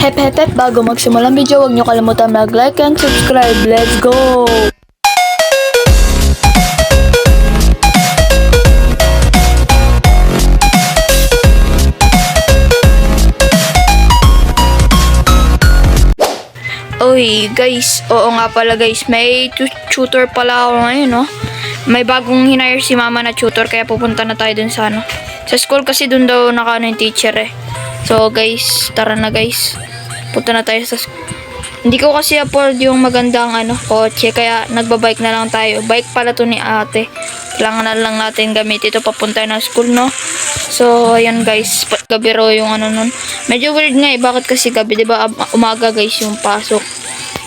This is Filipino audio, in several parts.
Hep hep hep, bago magsimulang video, huwag niyo kalimutan mag-like and subscribe. Let's go! Uy, guys, oo nga pala guys, may tu- tutor pala ako ngayon, no? May bagong hinire si mama na tutor, kaya pupunta na tayo dun sa ano. Sa school kasi dun daw nakaano yung teacher eh. So guys, tara na guys. Punta na tayo sa Hindi ko kasi afford yung magandang ano, kotse, kaya nagbabike na lang tayo. Bike pala to ni ate. Kailangan na lang natin gamit ito papunta na school, no? So, ayan guys, gabi raw yung ano nun. Medyo weird nga eh, bakit kasi gabi, di ba? Am- Umaga guys yung pasok.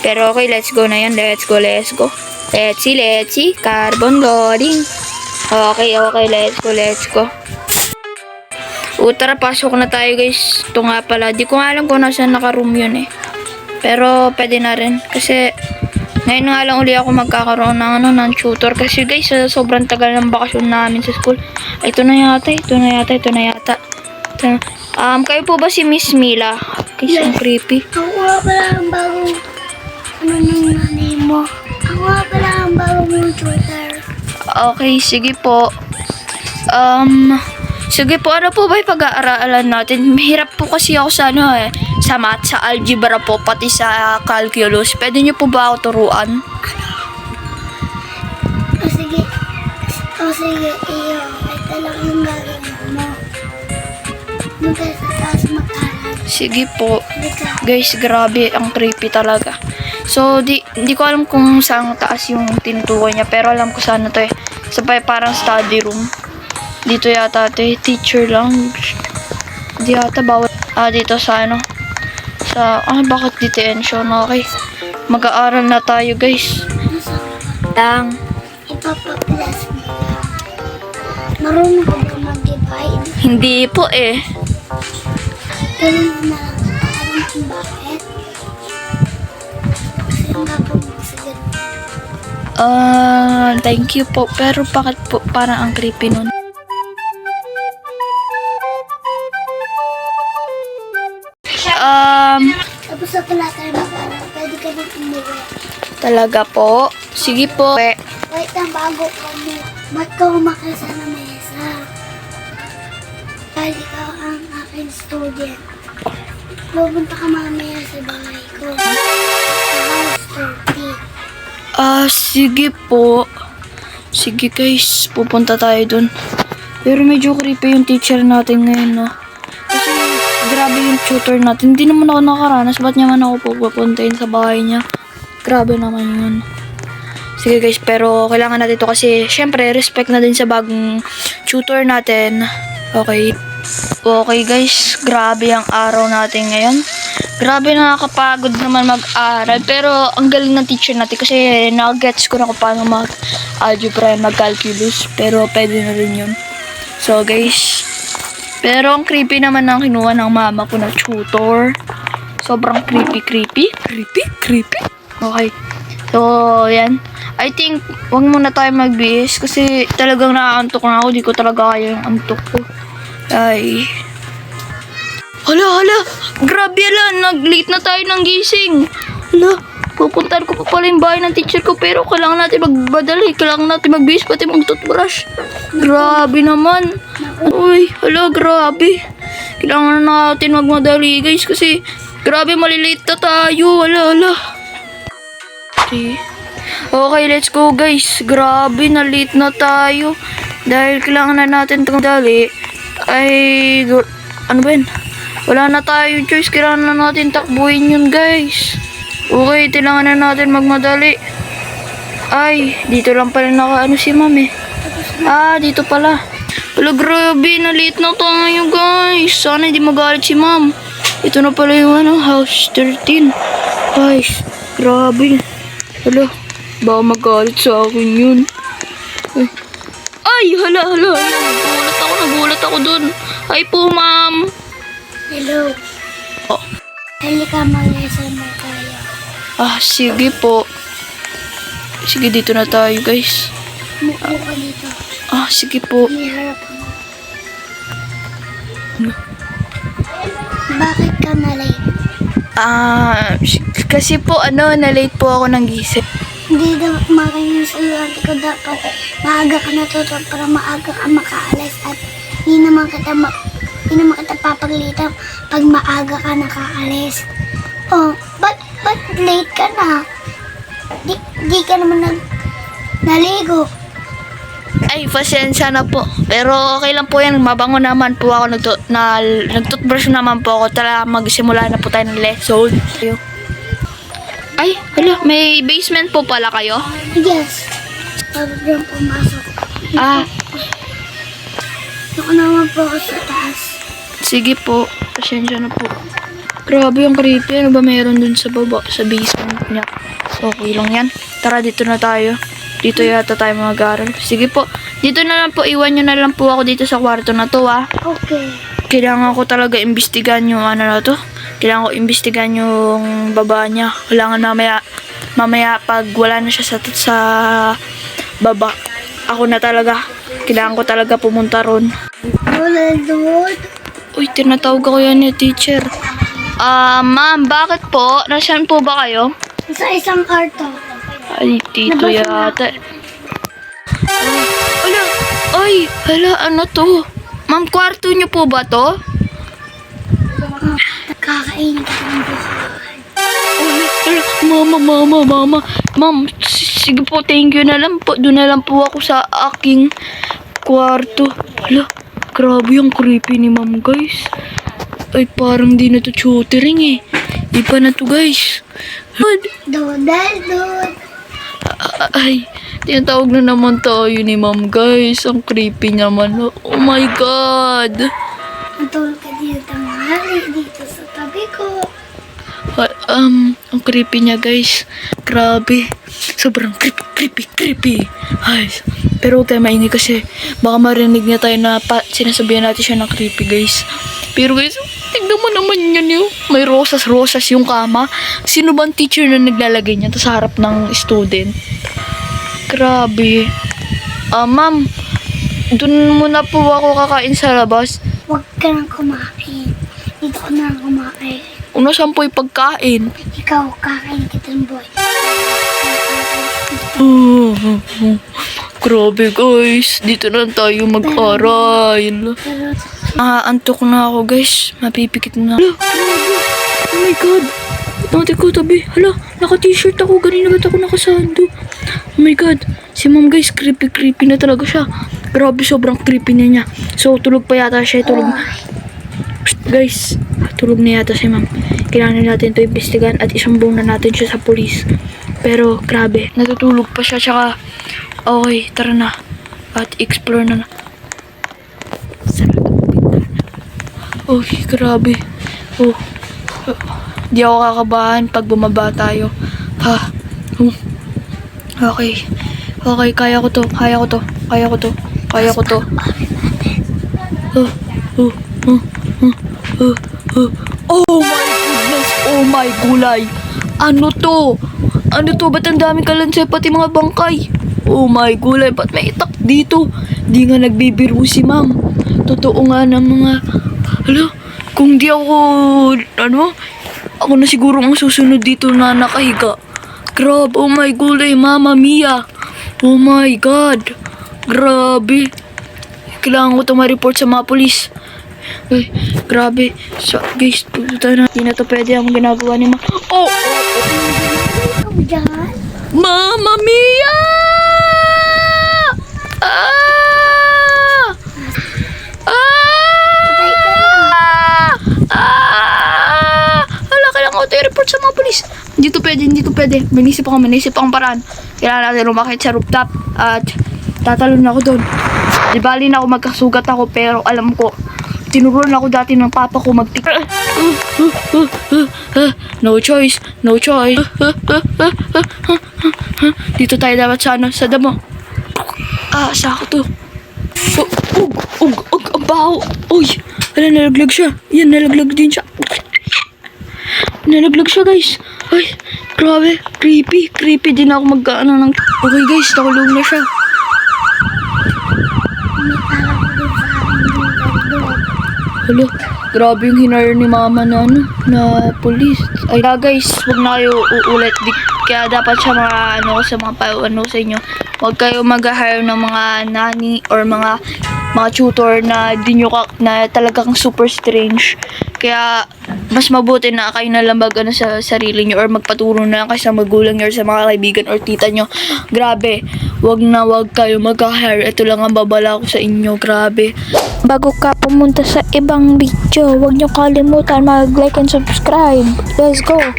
Pero okay, let's go na yan. Let's go, let's go. Let's see, let's see. Carbon loading. Okay, okay, let's go, let's go. O, tara, pasok na tayo guys. Ito nga pala. Di ko nga alam kung nasaan naka-room yun eh. Pero pwede na rin. Kasi ngayon nga lang uli ako magkakaroon ng, ano, ng tutor. Kasi guys, sa sobrang tagal ng bakasyon namin sa school. Ay, ito na yata, ito na yata, ito na yata. Ito na. Um, kayo po ba si Miss Mila? Guys, ang creepy. Ako nga pala ang bagong ano nung nanay mo. Ako nga pala ang bagong tutor. Okay, sige po. Um, sige po, ano po ba yung pag-aaralan natin? Mahirap po kasi ako sa ano eh, sa math, sa algebra po, pati sa calculus. Pwede niyo po ba ako turuan? O sige, o sige, iyo, ito lang yung gagawin mo. Doon tayo sa taas mag-aral. Sige po. Guys, grabe, ang creepy talaga. So, di, di ko alam kung saan taas yung tinutukoy niya, pero alam ko saan na to eh. Sa pa- parang study room. Dito yata ito eh, teacher lang. Di yata bawat, ah, dito sa ano, sa, ah, bakit detention? Okay. Mag-aaral na tayo, guys. Lang. ipapaplas mo. Marunong ka ba mag-divide? Hindi po eh. Ganun na. Alam kung bakit? Kasi. Ah, thank you po. Pero bakit po parang ang creepy nun? Um, Tapos sa pala tayo mag-aral, pwede ka nang umuwi. talaga po. Sige po. Wait lang, bago ka mo. Ba't ka umakay sa na mesa? Dahil ikaw ang aking student. Pupunta ka mamaya sa bahay ko. Sa house 30. Ah, sige po. Sige guys, pupunta tayo dun. Pero medyo creepy yung teacher natin ngayon, no? Tutor natin. Hindi naman ako nakaranas. Ba't naman ako pupuntahin sa bahay niya? Grabe naman yun. Sige guys, pero kailangan natin to kasi syempre respect na din sa bagong tutor natin. Okay. Okay guys, grabe ang araw natin ngayon. Grabe nakakapagod naman mag-aral. Pero ang galing ng teacher natin kasi nag-gets ko na kung paano mag-algebra and mag-calculus. Pero pwede na rin yun. So guys, pero ang creepy naman ang kinuha ng mama ko na tutor. Sobrang creepy, creepy. Creepy, creepy. Okay. So, yan. I think, wag muna tayo mag-BS kasi talagang nakaantok na ako. Di ko talaga kaya yung antok ko. Ay. Hala, hala. Grabe ala. Nag-late na tayo ng gising. Hala. Pupuntahan ko pa pala yung bahay ng teacher ko pero kailangan natin magbadali. Kailangan natin mag-BS pati mag-toothbrush. Grabe naman. Uy, hala, grabe. Kailangan na natin magmadali guys kasi grabe malilate na tayo. Hala, hala. Okay. Let's go guys. Grabe, na late na tayo. Dahil kailangan na natin itong. Ay, ano ba yun? Wala na tayo choice. Kailangan na natin takbuhin yun guys. Okay, kailangan na natin magmadali. Ay, dito lang pala naka ano si ma'am eh. Ah, dito pala. Wala, grabe, na late na tayo guys. Sana hindi magalit si ma'am. Ito na pala yung ano, house 13. Guys, grabe. Hala, baka magalit sa akin yun. Ay, ay hala, hala. Nagulat ako, nagulat ako dun. Ay po, ma'am. Hello. Oh. Halika tayo. Ah, sige po. Sige, dito na tayo, guys. Muko ka dito. Ah, sige po. Mo. Bakit ka na late? Ah, kasi po ano, na-late po ako ng gising. Hindi daw kumakain sa ate ko dapat maaga ka natutulog para maaga ka makaalis at hindi naman kita ma hindi naman kita papaglitan pag maaga ka nakaalis. Oh, ba't late ka na? Di, di ka naman nag, naligo. Ay, pasensya na po. Pero okay lang po yan. Mabango naman po ako. Nagto na, nagtoothbrush naman po ako. Tara, magsimula na po tayo ng lesson. Ay, hala, may basement po pala kayo? Yes. Bago yung pumasok. Ah, Ako naman po ako sa taas. sige po. Pasensya na po. Grabe yung creepy. Ano ba meron dun sa baba, sa basement niya? Okay lang yan. Tara, dito na tayo. Dito yata tayo mag-aaral. Sige po. Dito na lang po. Iwan nyo na lang po ako dito sa kwarto na to, ah. Okay. kailangan ko talaga imbestigan yung ano na to. Kailangan ko imbestigan yung baba niya. Kailangan mamaya, mamaya pag wala na siya sa, sa baba. Ako na talaga. Kailangan ko talaga pumunta ron. Uy, tinatawag ako yan ni teacher. Ah, ma'am, bakit po? Nasaan po ba kayo? Sa isang karto. Ay, tito Nabasa yata. Ay, ala, ay, hala, ano to? Ma'am, kwarto niyo po ba to? Ah, Kakainin ka ng Mama, mama, mama. Ma'am, sige po, thank you na lang po. Doon na lang po ako sa aking kwarto. Hala, grabe yung creepy ni ma'am, guys. Ay, parang di na to tutoring eh. Iba na to, guys. Good. Dodal doon. Ay, tinatawag na naman tayo ni ma'am, guys. Ang creepy naman. Oh my God. Natulog ka dito tanghali dito sa tabi ko. Ah, um, ang creepy niya guys. Grabe. Sobrang creepy, creepy, creepy. Ay, pero huwag tayo mainig kasi baka marinig niya tayo na pa, sinasabihan natin siya ng creepy guys. Pero guys, tignan mo naman yun yun. May rosas-rosas yung kama. Sino ba ang teacher na naglalagay niya sa harap ng student? Grabe. Ah, ma'am, dun muna po ako kakain sa labas. Huwag ka nang kumain. Dito ka na lang kumain. Una saan po yung pagkain? Ikaw, kakain kita ng boy. Oh, Grabe guys, dito na tayo mag-aral. Pero Ah, antok na ako guys. Mapipikit na. Hala. Oh my god. Ate ko tabi. Hala, naka-t-shirt ako. Ganina ba't ako nakasando? Oh my god. Si ma'am guys, creepy creepy na talaga siya. Grabe, sobrang creepy na niya. So, tulog pa yata siya. Tulog. Psst, guys, tulog na yata si ma'am. Kailangan natin to imbestigan at isambong na natin siya sa polis. Pero, grabe, natutulog pa siya. Tsaka, okay, tara na. At explore na na. Uy, grabe. Oh. Di ako kakabahan pag bumaba tayo. Ha? Oh. Okay. Okay, kaya ko to. Kaya ko to. Kaya ko to. Kaya ko to. Oh, oh, oh, oh, oh, oh. Oh my goodness! Oh my gulay! Ano to? Ano to? Ba't ang daming kalansay pati mga bangkay? Oh my gulay! Ba't may itak dito? Di nga nagbibiro si ma'am. Totoo nga ng mga... Hala, kung di ako... Ano? Ako na siguro ang susunod dito na nakahiga. Grabe, oh my gulay, mama mia. Oh my God. Grabe. Kailangan ko ito ma-report sa mga polis. Ay, grabe. So, guys, pupunta na. Hindi na to pwede ang ginagawa ni ma... Oh! ikaw dyan. Mama Mia! Ah! Patay ka na. Ah! Ah! Hala, kailangan ko ito i-report sa mga polis. Hindi to pwede, hindi to pwede. May nisip ako, may nisip akong paraan. Kailangan natin lumakit sa rooftop at tatalon ako doon. Di bali na ako magkasugat ako pero alam ko, tinuruan ako dati ng papa ko magtik. No choice, no choice. Dito tayo dapat sa ano, sa damo. Ah, sa ako to. Oh, ug, ug, ug, ang baho. Uy, hala, nalaglag siya. Yan, nalaglag din siya. Nalaglag siya, guys. Ay, grabe. Creepy. Creepy din ako mag-ano ng... Okay, guys, nakulong na siya. Hala, Grabe yung hinire ni mama na ano, na police. Ay, ah, guys, wag na kayo uulit. Di, kaya dapat sa mga ano, sa mga pa, ano sa inyo, wag kayo mag-hire ng mga nani or mga mga tutor na di nyo ka, na talagang super strange. Kaya, mas mabuti na kayo na lang mag, ano, sa sarili nyo or magpaturo na lang kayo sa magulang nyo or sa mga kaibigan or tita nyo. Grabe, wag na wag kayo mag-hire. Ito lang ang babala ko sa inyo. Grabe. Bago ka pumunta sa ibang video, huwag niyo kalimutan mag-like and subscribe. Let's go!